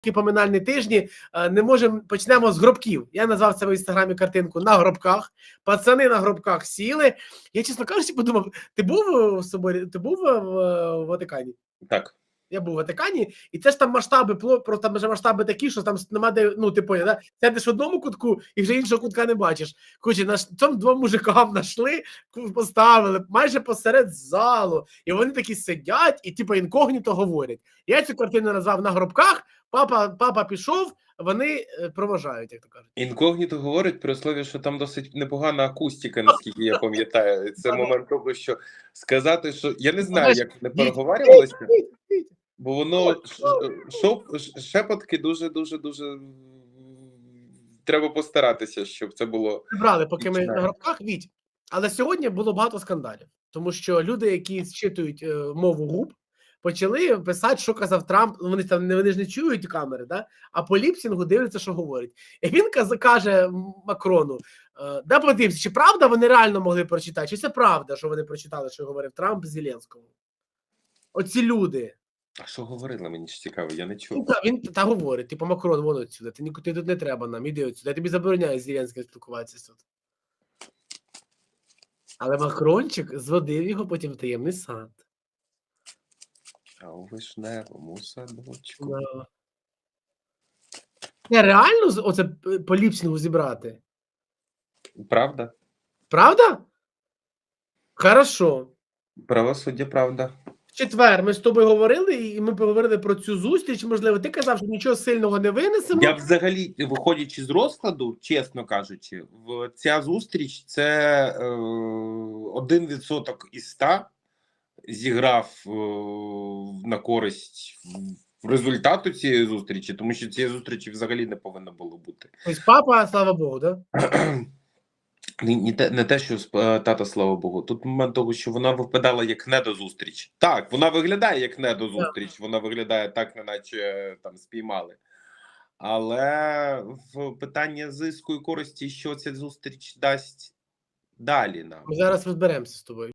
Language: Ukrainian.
Такі поминальні тижні е, не можемо почнемо з гробків. Я назвав це в інстаграмі картинку на гробках. Пацани на гробках сіли. Я, чесно кажучи, подумав: ти був в соборі? Ти був в, в Ватикані? Так. Я був в Ватикані, і це ж там масштаби просто там вже масштаби такі, що там нема де. Ну, ти поняв, да? сядеш в одному кутку і вже іншого кутка не бачиш. Короче, наш цьому двом мужикам знайшли, поставили майже посеред залу, і вони такі сидять і типу інкогніто говорять. Я цю картину назвав на гробках. Папа, папа пішов, вони е, проважають, як то кажуть. Інкогніто говорить при услові, що там досить непогана акустика, наскільки я пам'ятаю. Це момент того, що сказати, що я не знаю, як вони переговарювалися, бо воно шоп- шепотки дуже, дуже, дуже треба постаратися, щоб це було. брали, поки ми на гробках віть. Але сьогодні було багато скандалів, тому що люди, які зчитують е, мову губ, почали писати, що казав Трамп. Ну, Вони там не вони ж не чують камери, да? а по ліпсінгу дивляться, що говорить. І він каз- каже Макрону: е, да подивимося, чи правда вони реально могли прочитати, чи це правда, що вони прочитали, що говорив Трамп Зеленському. Оці люди. А що говорили? Мені ж цікаво, я не чув. та, він та говорить, типу, Макрон, вон отсюди, ти, ні- ти тут не треба нам, іди отсюди, я тобі забороняю з Зеленським спілкуватися тут. Але Макрончик зводив його потім в таємний сад. А у вишневому садочку. Да. Не, реально з- оце п- по ліпсінгу зібрати? Правда? Правда? Хорошо. Правосуддя, правда. В четвер ми з тобою говорили, і ми поговорили про цю зустріч. Можливо, ти казав, що нічого сильного не винесемо. Я взагалі, виходячи з розкладу, чесно кажучи, в ця зустріч це е, один відсоток із ста зіграв е, на користь результату цієї зустрічі, тому що цієї зустрічі взагалі не повинно було бути. Тобто папа, слава Богу, да? Не, не, те, не те, що е, тата, слава Богу. Тут момент того, що вона випадала як недозустріч. Так, вона виглядає як недозустріч, вона виглядає так, неначе е, там спіймали. Але в питання зиску і користі, що ця зустріч дасть далі нам. Ми зараз розберемося з тобою.